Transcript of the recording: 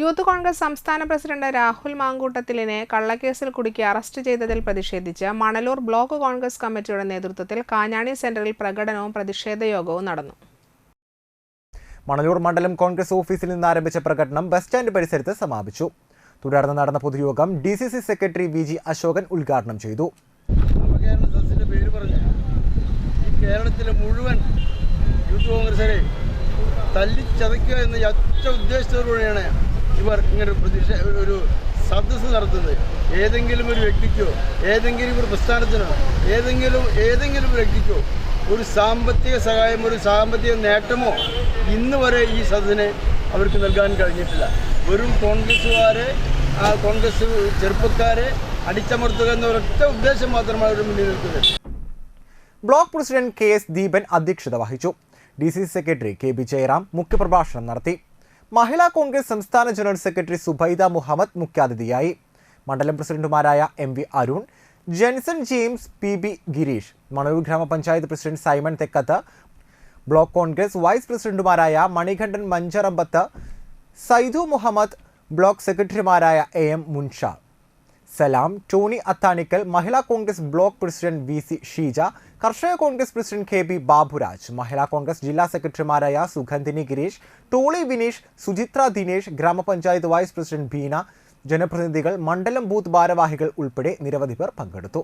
Youth Congress സംസ്ഥാന president Rahul മാങ്കൂട്ടത്തിലിനെ കള്ളക്കേസിൽ കുടുക്കി അറസ്റ്റ് ചെയ്തതിൽ പ്രതിഷേധിച്ച് മണലൂർ ബ്ലോക്ക് കോൺഗ്രസ് കമ്മിറ്റിയുടെ നേതൃത്വത്തിൽ കാഞ്ഞാണി സെന്ററിൽ പ്രകടനവും പ്രതിഷേധ യോഗവും നടന്നു. മണലൂർ മണ്ഡലം കോൺഗ്രസ് ഓഫീസിൽ നിന്ന് ആരംഭിച്ച പ്രകടനം ബസ് സ്റ്റാൻഡ് പരിസരത്ത് സമാപിച്ചു. തുടർന്ന് നടന്ന പൊതുയോഗം D C C secretary V G Ashokan ഉദ്ഘാടനം ചെയ്തു. നവകേരള സദസ്സിന്റെ പേര് പറഞ്ഞ് ഈ കേരളത്തിലെ മുഴുവൻ യൂത്ത് കോൺഗ്രസിനെ തല്ലിച്ചതയ്ക്കുക എന്ന ഒറ്റ ഉദ്ദേശത്തോടുകൂടിയാണ് ഇവർ ഇങ്ങനെ പ്രതിഷേ ഒരു സദസ്സ് നടത്തുന്നത്. ഏതെങ്കിലും ഒരു വ്യക്തിക്കോ ഏതെങ്കിലും ഒരു പ്രസ്ഥാനത്തിനോ ഏതെങ്കിലും ഏതെങ്കിലും വ്യക്തിക്കോ ഒരു സാമ്പത്തിക സഹായം ഒരു സാമ്പത്തിക നേട്ടമോ ഇന്ന് വരെ ഈ സദസ്സിനെ അവർക്ക് നൽകാൻ കഴിഞ്ഞിട്ടില്ല. വെറും കോൺഗ്രസ്സുകാരെ കോൺഗ്രസ് ചെറുപ്പക്കാരെ അടിച്ചമർത്തുക എന്ന ഒരൊറ്റ ഉദ്ദേശം മാത്രമാണ് അവർ മുന്നിൽ നിൽക്കുന്നത്. Block president K S Deepan അധ്യക്ഷത വഹിച്ചു. D C C secretary K B Jayaram മുഖ്യപ്രഭാഷണം നടത്തി. മഹിളാ കോൺഗ്രസ് സംസ്ഥാന ജനറൽ സെക്രട്ടറി സുബൈദ മുഹമ്മദ് മുഖ്യാതിഥിയായി. മണ്ഡലം പ്രസിഡന്റുമാരായ M V Arun Jenson James P B Girish Manur ഗ്രാമപഞ്ചായത്ത് president Simon Thekkath block Congress vice പ്രസിഡന്റുമാരായ മണികണ്ഠൻ മഞ്ചറമ്പത്ത് സൈദു മുഹമ്മദ് ബ്ലോക്ക് സെക്രട്ടറിമാരായ A M Munsha. Salam Tony Athanikkal Mahila Congress block president V C Sheeja Karshaka Congress president K B Baburaj Mahila Congress ജില്ലാ സെക്രട്ടറിമാരായ സുഗന്ധിനി ഗിരീഷ് ടോളി വിനീഷ് സുചിത്ര ദിനേഷ് ഗ്രാമപഞ്ചായത്ത് vice president Beena ജനപ്രതിനിധികൾ മണ്ഡലം booth ഭാരവാഹികൾ ഉൾപ്പെടെ നിരവധി പേർ പങ്കെടുത്തു.